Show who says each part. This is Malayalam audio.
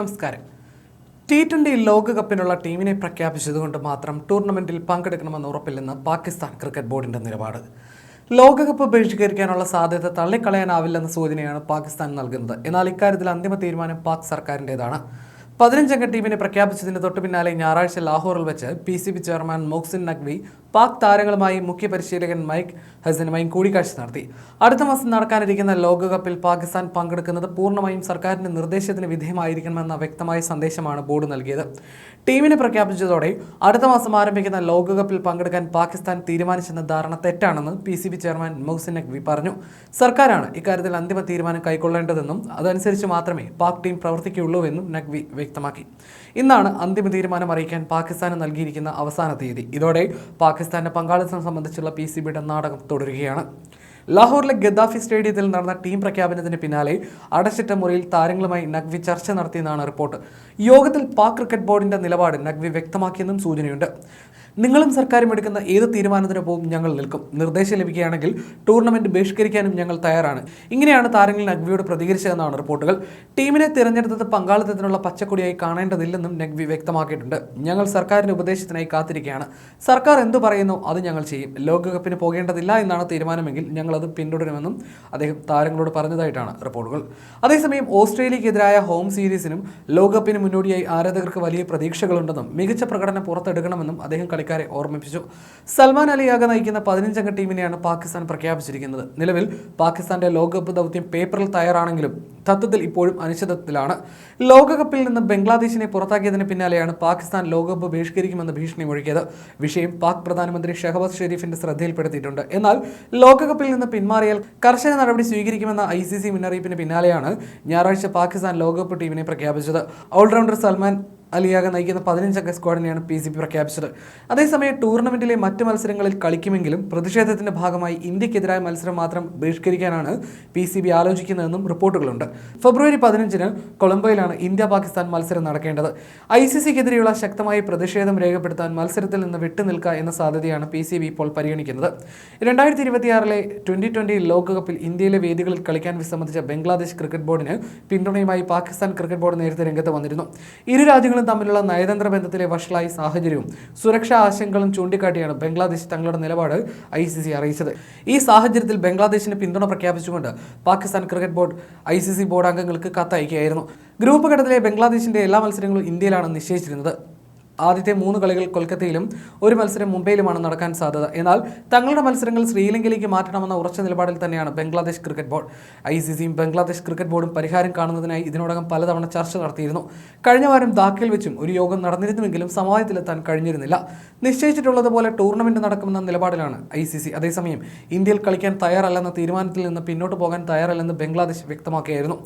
Speaker 1: നമസ്കാരം. ടി ട്വന്റി ലോകകപ്പിനുള്ള ടീമിനെ പ്രഖ്യാപിച്ചതുകൊണ്ട് മാത്രം ടൂർണമെന്റിൽ പങ്കെടുക്കണമെന്ന് ഉറപ്പില്ലെന്ന് പാകിസ്ഥാൻ ക്രിക്കറ്റ് ബോർഡിന്റെ നിലപാട്. ലോകകപ്പ് ബഹിഷ്കരിക്കാനുള്ള സാധ്യത തള്ളിക്കളയാനാവില്ലെന്ന സൂചനയാണ് പാകിസ്ഥാൻ നൽകുന്നത്. എന്നാൽ ഇക്കാര്യത്തിൽ അന്തിമ തീരുമാനം പാക് സർക്കാരിന്റെതാണ് പതിനഞ്ചംഗ ടീമിനെ പ്രഖ്യാപിച്ചതിന് തൊട്ടു ഞായറാഴ്ച ലാഹോറിൽ വെച്ച് P C B chairman Mohsin Naqvi Pak താരങ്ങളുമായി മുഖ്യ പരിശീലകൻ മൈക്ക് ഹസനുമായും കൂടിക്കാഴ്ച നടത്തി. അടുത്ത മാസം നടക്കാനിരിക്കുന്ന ലോകകപ്പിൽ പാകിസ്ഥാൻ പങ്കെടുക്കുന്നത് പൂർണമായും സർക്കാരിന്റെ നിർദ്ദേശത്തിന് വിധേയമായിരിക്കണമെന്ന വ്യക്തമായ സന്ദേശമാണ് ബോർഡ് നൽകിയത്. ടീമിനെ പ്രഖ്യാപിച്ചതോടെ അടുത്ത മാസം ആരംഭിക്കുന്ന ലോകകപ്പിൽ പങ്കെടുക്കാൻ പാകിസ്ഥാൻ തീരുമാനിച്ചെന്ന ധാരണ തെറ്റാണെന്ന് P C B chairman Mohsin Naqvi പറഞ്ഞു. സർക്കാരാണ് ഇക്കാര്യത്തിൽ അന്തിമ തീരുമാനം കൈക്കൊള്ളേണ്ടതെന്നും അതനുസരിച്ച് മാത്രമേ പാക് ടീം പ്രവർത്തിക്കുകയുള്ളൂവെന്നും നഖ്വി വ്യക്തമാക്കി. ഇന്നാണ് അന്തിമ തീരുമാനം അറിയിക്കാൻ പാകിസ്ഥാന് നൽകിയിരിക്കുന്ന അവസാന തീയതി. ഇതോടെ പാകിസ്ഥാന്റെ പങ്കാളിത്തം സംബന്ധിച്ചുള്ള പി സി ബിയുടെ നാടകം തുടരുകയാണ്. ലാഹോറിലെ ഗദ്ദാഫി സ്റ്റേഡിയത്തിൽ നടന്ന ടീം പ്രഖ്യാപനത്തിന് പിന്നാലെ അടച്ചിട്ട മുറിയിൽ താരങ്ങളുമായി നഖ്വി ചർച്ച നടത്തിയെന്നാണ് റിപ്പോർട്ട്. യോഗത്തിൽ പാക് ക്രിക്കറ്റ് ബോർഡിന്റെ നിലപാട് നഖ്വി വ്യക്തമാക്കിയെന്നും സൂചനയുണ്ട്. നിങ്ങളും സർക്കാരും എടുക്കുന്ന ഏത് തീരുമാനത്തിനൊപ്പവും ഞങ്ങൾ നിൽക്കും. നിർദ്ദേശം ലഭിക്കുകയാണെങ്കിൽ ടൂർണമെന്റ് ബഹിഷ്കരിക്കാനും ഞങ്ങൾ തയ്യാറാണ്. ഇങ്ങനെയാണ് താരങ്ങൾ നഗ്വിയോട് പ്രതികരിച്ചതെന്നാണ് റിപ്പോർട്ടുകൾ. ടീമിനെ തിരഞ്ഞെടുത്തത് പങ്കാളിത്തത്തിനുള്ള പച്ചക്കൊടിയായി കാണേണ്ടതില്ലെന്നും നഖ്വി വ്യക്തമാക്കിയിട്ടുണ്ട്. ഞങ്ങൾ സർക്കാരിന്റെ ഉപദേശത്തിനായി കാത്തിരിക്കുകയാണ്. സർക്കാർ എന്തു പറയുന്നു അത് ഞങ്ങൾ ചെയ്യും. ലോകകപ്പിന് പോകേണ്ടതില്ല എന്നാണ് തീരുമാനമെങ്കിൽ ഞങ്ങൾ അത് പിന്തുടരുമെന്നും അദ്ദേഹം താരങ്ങളോട് പറഞ്ഞതായിട്ടാണ് റിപ്പോർട്ടുകൾ. അതേസമയം ഓസ്ട്രേലിയക്കെതിരായ ഹോം സീരീസിനും ലോകകപ്പിന് മുന്നോടിയായി ആരാധകർക്ക് വലിയ പ്രതീക്ഷകളുണ്ടെന്നും മികച്ച പ്രകടനം പുറത്തെടുക്കണമെന്നും അദ്ദേഹം കളിക്കാരെ ഓർമ്മിപ്പിച്ചു. സൽമാൻ അലിയാകെ നയിക്കുന്ന പതിനഞ്ചംഗ ടീമിനെയാണ് പാകിസ്ഥാൻ പ്രഖ്യാപിച്ചിരിക്കുന്നത്. നിലവിൽ പാകിസ്ഥാന്റെ ലോകകപ്പ് ദൗത്യം പേപ്പറിൽ തയ്യാറാണെങ്കിലും തത്വത്തിൽ ഇപ്പോഴും അനിശ്ചിതത്വത്തിലാണ്. ലോകകപ്പിൽ നിന്ന് ബംഗ്ലാദേശിനെ പുറത്താക്കിയതിന് പിന്നാലെയാണ് പാകിസ്ഥാൻ ലോകകപ്പ് ബഹിഷ്കരിക്കുമെന്ന് ഭീഷണി മുഴക്കിയത്. വിഷയം പാക് പ്രധാനമന്ത്രി ഷഹബാസ് ഷെരീഫിന്റെ ശ്രദ്ധയിൽപ്പെടുത്തിയിട്ടുണ്ട്. എന്നാൽ ലോകകപ്പിൽ നിന്ന് പിന്മാറിയാൽ കർശന നടപടി സ്വീകരിക്കുമെന്ന ഐ സി സി മുന്നറിയിപ്പിന് പിന്നാലെയാണ് ഞായറാഴ്ച പാകിസ്ഥാൻ ലോകകപ്പ് ടീമിനെ പ്രഖ്യാപിച്ചത്. ഓൾറൗണ്ടർ സൽമാൻ അലിയാക നയിക്കുന്ന പതിനഞ്ചംഗ സ്ക്വാഡിനെയാണ് പി സി ബി പ്രഖ്യാപിച്ചത്. അതേസമയം ടൂർണമെന്റിലെ മറ്റ് മത്സരങ്ങളിൽ കളിക്കുമെങ്കിലും പ്രതിഷേധത്തിന്റെ ഭാഗമായി ഇന്ത്യക്കെതിരായ മത്സരം മാത്രം ബഹിഷ്കരിക്കാനാണ് പി സി ബി ആലോചിക്കുന്നതെന്നും റിപ്പോർട്ടുകളുണ്ട്. ഫെബ്രുവരി പതിനഞ്ചിന് കൊളംബോയിലാണ് ഇന്ത്യ പാകിസ്ഥാൻ മത്സരം നടക്കേണ്ടത്. ഐ സി സിക്കെതിരെയുള്ള ശക്തമായ പ്രതിഷേധം രേഖപ്പെടുത്താൻ മത്സരത്തിൽ നിന്ന് വിട്ടുനിൽക്കുക എന്ന സാധ്യതയാണ് പി സി ബി ഇപ്പോൾ പരിഗണിക്കുന്നത്. രണ്ടായിരത്തി ഇരുപത്തിയാറിലെ ട്വന്റി ട്വന്റി ലോകകപ്പിൽ ഇന്ത്യയിലെ വേദികളിൽ കളിക്കാൻ വിസമ്മതിച്ച ബംഗ്ലാദേശ് ക്രിക്കറ്റ് ബോർഡിന് പിന്തുണയുമായി പാകിസ്ഥാൻ ക്രിക്കറ്റ് ബോർഡ് നേരത്തെ രംഗത്ത് വന്നിരുന്നു. ഇരു രാജ്യങ്ങളും തമ്മിലുള്ള നയതന്ത്ര ബന്ധത്തിലെ വഷളായ സാഹചര്യവും സുരക്ഷാ ആശങ്കകളും ചൂണ്ടിക്കാട്ടിയാണ് ബംഗ്ലാദേശ് തങ്ങളുടെ നിലപാട് ഐ സി സി അറിയിച്ചത്. ഈ സാഹചര്യത്തിൽ ബംഗ്ലാദേശിന് പിന്തുണ പ്രഖ്യാപിച്ചുകൊണ്ട് Pakistan cricket board I C C board അംഗങ്ങൾക്ക് കത്തയക്കുകയായിരുന്നു. ഗ്രൂപ്പ് ഘട്ടത്തിലെ ബംഗ്ലാദേശിന്റെ എല്ലാ മത്സരങ്ങളും ഇന്ത്യയിലാണ് നിശ്ചയിച്ചിരുന്നത്. ആദ്യത്തെ മൂന്ന് കളികൾ കൊൽക്കത്തയിലും ഒരു മത്സരം മുംബൈയിലുമാണ് നടക്കാൻ സാധ്യത. എന്നാൽ തങ്ങളുടെ മത്സരങ്ങൾ ശ്രീലങ്കയിലേക്ക് മാറ്റണമെന്ന ഉറച്ച നിലപാടിൽ തന്നെയാണ് Bangladesh cricket board. I C സിയും ബംഗ്ലാദേശ് ക്രിക്കറ്റ് ബോർഡും പരിഹാരം കാണുന്നതിനായി ഇതിനോടകം പലതവണ ചർച്ച നടത്തിയിരുന്നു. കഴിഞ്ഞ വാരം ധാക്കയിൽ വെച്ചും ഒരു യോഗം നടന്നിരുന്നുവെങ്കിലും സമവായത്തിലെത്താൻ കഴിഞ്ഞിരുന്നില്ല. നിശ്ചയിച്ചിട്ടുള്ളതുപോലെ ടൂർണമെന്റ് നടക്കുമെന്ന നിലപാടിലാണ് ഐ സി സി അതേസമയം ഇന്ത്യയിൽ കളിക്കാൻ തയ്യാറല്ലെന്ന തീരുമാനത്തിൽ നിന്ന് പിന്നോട്ട് പോകാൻ തയ്യാറല്ലെന്ന് ബംഗ്ലാദേശ് വ്യക്തമാക്കിയായിരുന്നു.